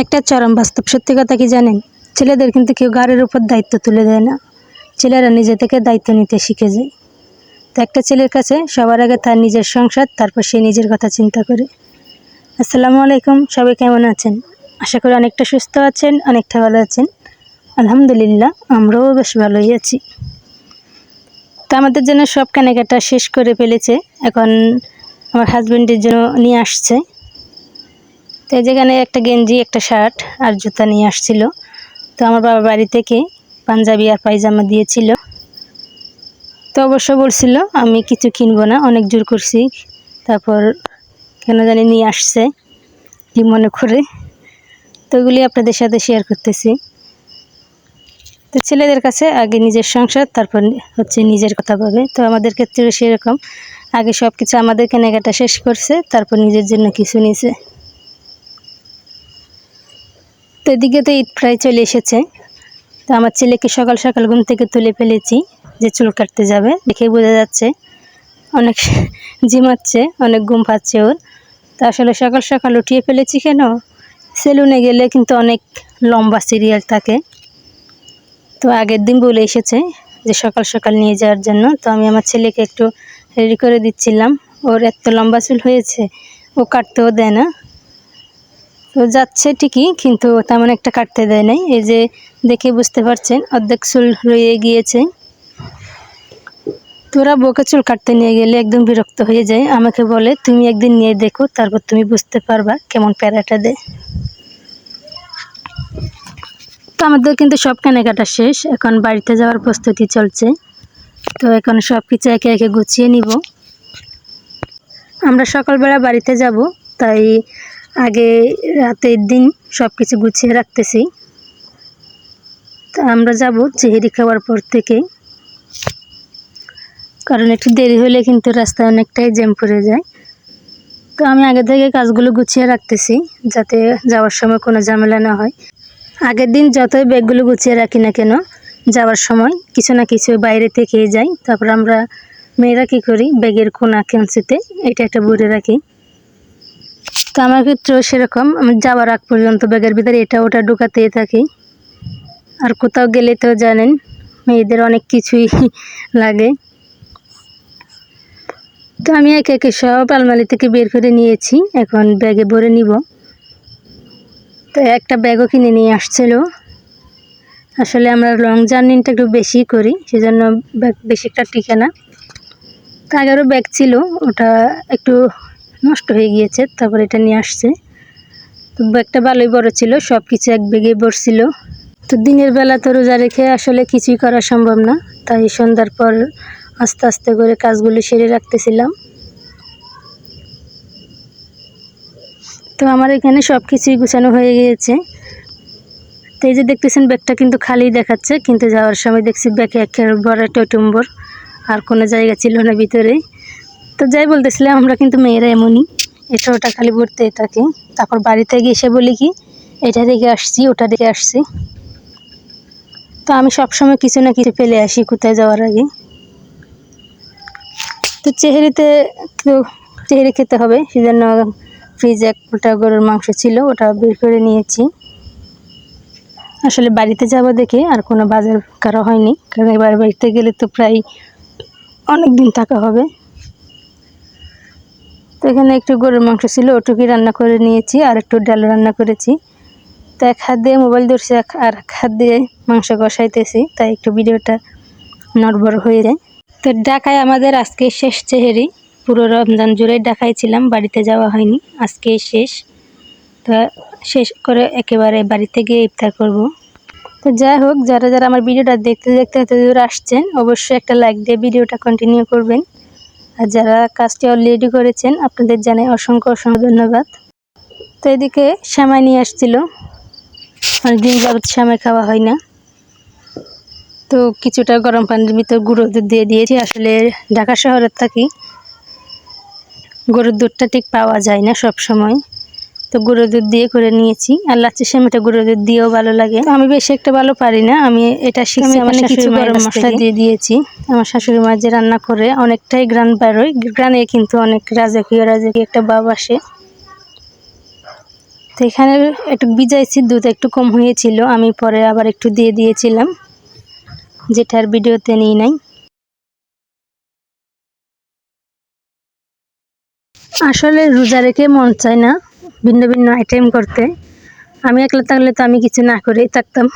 একটা চরম বাস্তব। সত্যি কথা কি জানেন? ছেলেদের কিন্তু কেউ গাড়ির উপর দায়িত্ব তুলে দেয় না। ছেলেরা নিজে থেকে দায়িত্ব নিতে শিখে যায়। তো একটা ছেলের কাছে সবার আগে তার নিজের সংসার, তারপর সে নিজের কথা চিন্তা করে। আসসালামু আলাইকুম, সবাই কেমন আছেন? আশা করি অনেকটা সুস্থ আছেন, অনেকটা ভালো আছেন। আলহামদুলিল্লাহ, আমরাও বেশ ভালোই আছি। তো আমাদের জন্য সব কেনাকাটা শেষ করে ফেলেছে। এখন আমার হাজব্যান্ডের জন্য নিয়ে আসছে। তো যেখানে একটা গেঞ্জি, একটা শার্ট আর জুতা নিয়ে আসছিল। তো আমার বাবা বাড়ি থেকে পাঞ্জাবি আর পায়জামা দিয়েছিল। তো অবশ্য বলছিল, আমি কিছু কিনবো না, অনেক জোর করছি। তারপর কেন জানি নিয়ে আসছে, কি মনে করে। তো ওগুলি আপনাদের সাথে শেয়ার করতেছি। তো ছেলেদের কাছে আগে নিজের সংসার, তারপর হচ্ছে নিজের কথা ভাবে। তো আমাদের ক্ষেত্রে সেরকম। আগে সব কিছু আমাদের কেনাকাটা শেষ করছে, তারপর নিজের জন্য কিছু নিছে। তো এদিকে তো ঈদ প্রায় চলে এসেছে। তো আমার ছেলেকে সকাল সকাল ঘুম থেকে তুলে ফেলেছি যে চুল কাটতে যাবে দেখে বোঝা যাচ্ছে অনেক জিমাচ্ছে অনেক ঘুম পাচ্ছে ওর। তো আসলে সকাল সকাল উঠিয়ে ফেলেছি কেন? সেলুনে গেলে কিন্তু অনেক লম্বা সিরিয়াল থাকে। তো আগের দিন বলে এসেছে যে সকাল সকাল নিয়ে যাওয়ার জন্য। তো আমি আমার ছেলেকে একটু রেডি করে দিচ্ছিলাম। ওর এত লম্বা চুল হয়েছে, ও কাটতেও দেয় না। তো যাচ্ছে ঠিকই, কিন্তু তেমন একটা কাটতে দেয় নাই। এই যে দেখে বুঝতে পারছেন, অর্ধেক চুল রয়ে গিয়েছে। তোরা বউকে চুল কাটতে নিয়ে গেলে একদম বিরক্ত হয়ে যায়। আমাকে বলে, তুমি একদিন নিয়ে দেখো, তারপর তুমি বুঝতে পারবা কেমন প্যারাটা দেয় তো আমাদের কিন্তু সব কেনাকাটা শেষ। এখন বাড়িতে যাওয়ার প্রস্তুতি চলছে। তো এখন সব কিছু একে একে গুছিয়ে নিব। আমরা সকালবেলা বাড়িতে যাব, তাই আগে রাতের দিন সব কিছু গুছিয়ে রাখতেছি। তা আমরা যাব চেহারি খাওয়ার পর থেকে। কারণ একটু দেরি হলে কিন্তু রাস্তায় অনেকটাই জ্যাম পড়ে যায়। তো আমি আগে থেকে কাজগুলো গুছিয়ে রাখতেছি, যাতে যাওয়ার সময় কোনো ঝামেলা না হয়। আগের দিন যতই ব্যাগগুলো গুছিয়ে রাখি না কেন, যাওয়ার সময় কিছু না কিছু বাইরে থেকে যাই। তারপর আমরা মেয়েরা কী করি? ব্যাগের কোনা কেঞ্চিতে এটা একটা ভরে রাখি। তো আমার ক্ষেত্রেও সেরকম। আমি যাওয়ার আগ পর্যন্ত ব্যাগের ভিতরে এটা ওটা ঢুকাতেই থাকি। আর কোথাও গেলে তো জানেন, মেয়েদের অনেক কিছুই লাগে। তো আমি একে একে সব আলমারি থেকে বের করে নিয়েছি, এখন ব্যাগে ভরে নিব। তো একটা ব্যাগও কিনে নিয়ে আসছিল। আসলে আমরা লং জার্নিটা একটু বেশি করি, সেজন্য ব্যাগ বেশি একটা টিকে না। তো আগেরও ব্যাগ ছিল, ওটা একটু নষ্ট হয়ে গিয়েছে, তারপর এটা নিয়ে আসছে। তো ব্যাগটা ভালোই বড় ছিল সব কিছু এক বেগে বসছিল তো দিনের বেলা তো রোজা রেখে আসলে কিছুই করা সম্ভব না, তাই সন্ধ্যার পর আস্তে আস্তে করে কাজগুলো সেরে রাখতেছিলাম। তো আমার এখানে সব কিছুই গুছানো হয়ে গিয়েছে। তো এই যে দেখতেছেন, ব্যাগটা কিন্তু খালি দেখাচ্ছে, কিন্তু যাওয়ার সময় দেখছি ব্যাগে বড় টৈটুম্বর, আর কোনো জায়গা ছিল না ভিতরে। তো যাই বলতেছিলাম, আমরা কিন্তু মেয়েরা এমনই। এটা ওটা খালি ভরতেই থাকি। তারপর বাড়িতে গিয়ে এসে বলি কি, এটা দেখে আসছি, ওটা দেখে আসছি। তো আমি সবসময় কিছু না কিছু ফেলে আসি কোথায় যাওয়ার আগে। তো চেহারিতে তো চেহারি খেতে হবে, সেজন্য ফ্রিজে এক ফুটা গরুর মাংস ছিল, ওটা বের করে নিয়েছি। আসলে বাড়িতে যাব দেখে আর কোনো বাজার করা হয়নি, কারণ এবার বাড়িতে গেলে তো প্রায় অনেক দিন থাকা হবে। তো এখানে একটু গরুর মাংস ছিল, ওটুকুই রান্না করে নিয়েছি আর একটু ডাল রান্না করেছি। তো এক হাত দিয়ে মোবাইল ধরছি আর এক হাত দিয়ে মাংস কষাইতেছি, তাই একটু ভিডিওটা নড়বড় হয়ে যায়। তো ঢাকায় আমাদের আজকে শেষ চেহারি, পুরো রমজান জুড়ে ঢাকায় ছিলাম, বাড়িতে যাওয়া হয়নি আজকেই শেষ। তো শেষ করে একেবারে বাড়িতে গিয়ে ইফতার করব। তো যাই হোক, যারা যারা আমার ভিডিওটা দেখতে দেখতে এত দূর আসছেন, অবশ্যই একটা লাইক দিয়ে ভিডিওটা কন্টিনিউ করবেন। আর যারা কাজটি অলরেডি করেছেন, আপনাদের জানাই অসংখ্য অসংখ্য ধন্যবাদ। তো এদিকে শ্যামাই নিয়ে আসছিল। অনেকদিন যাবত শ্যামাই খাওয়া হয় না। তো কিছুটা গরম পানির ভিতর গুঁড়ো দুধ দিয়ে দিয়েছি। আসলে ঢাকা শহরের থাকি। গরুর দুধটা ঠিক পাওয়া যায় না সব সময় তো গুঁড়ো দুধ দিয়ে করে নিয়েছি। আর লাচ্ছি সেমিটা গুঁড়ো দুধ দিয়েও ভালো লাগে। তো আমি বেশি একটা ভালো পারি না। আমি এটা শিখছি আমার কিছু গরম মশলা দিয়ে দিয়েছি। আমার শাশুড়ি মা যে রান্না করে অনেকটাই গ্রান বেরোয়। গ্রানে কিন্তু অনেক রাজকীয় রাজকীয় একটা ভাব আসে। তো এখানে একটু ভিজাইছি দুধ একটু কম হয়েছিল। আমি পরে আবার একটু দিয়ে দিয়েছিলাম। যেটার ভিডিওতে নিই নাই। আসলে রোজা রেখে মন চায় না। ভিন্ন ভিন্ন আইটেম করতে। আমি একলা থাকলে তো আমি কিছু না করেই থাকতাম।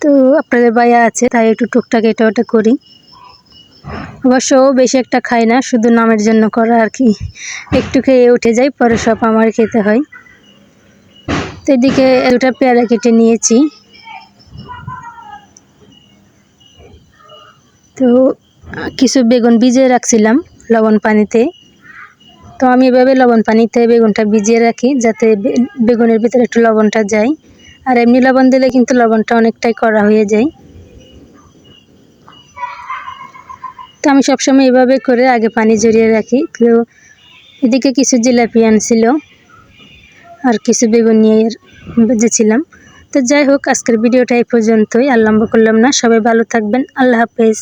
তো আপনাদের ভাইয়া আছে, তাই একটু টুকটাক এটা ওটা করি। অবশ্য বেশি একটা খাই না, শুধু নামের জন্য করা আর কি। একটু খেয়ে উঠে যাই, পরে সব আমার খেতে হয়। তো এদিকে দুটা পেয়ারা কেটে নিয়েছি। তো কিছু বেগুন ভিজিয়ে রাখছিলাম লবণ পানিতে। তো আমি এভাবে লবণ পানিতে বেগুনটা ভিজিয়ে রাখি, যাতে বেগুনের ভিতরে একটু লবণটা যায়। আর এমনি লবণ দিলে কিন্তু লবণটা অনেকটাই করা হয়ে যায়। তো আমি সবসময় এভাবে করে আগে পানি জড়িয়ে রাখি। তো এদিকে কিছু জিলাপি আনছিল, আর কিছু বেগুন নিয়ে বেজেছিলাম। তো যাই হোক, আজকের ভিডিওটা এই পর্যন্তই। আর করলাম না। সবাই ভালো থাকবেন। আল্লাহ হাফেজ।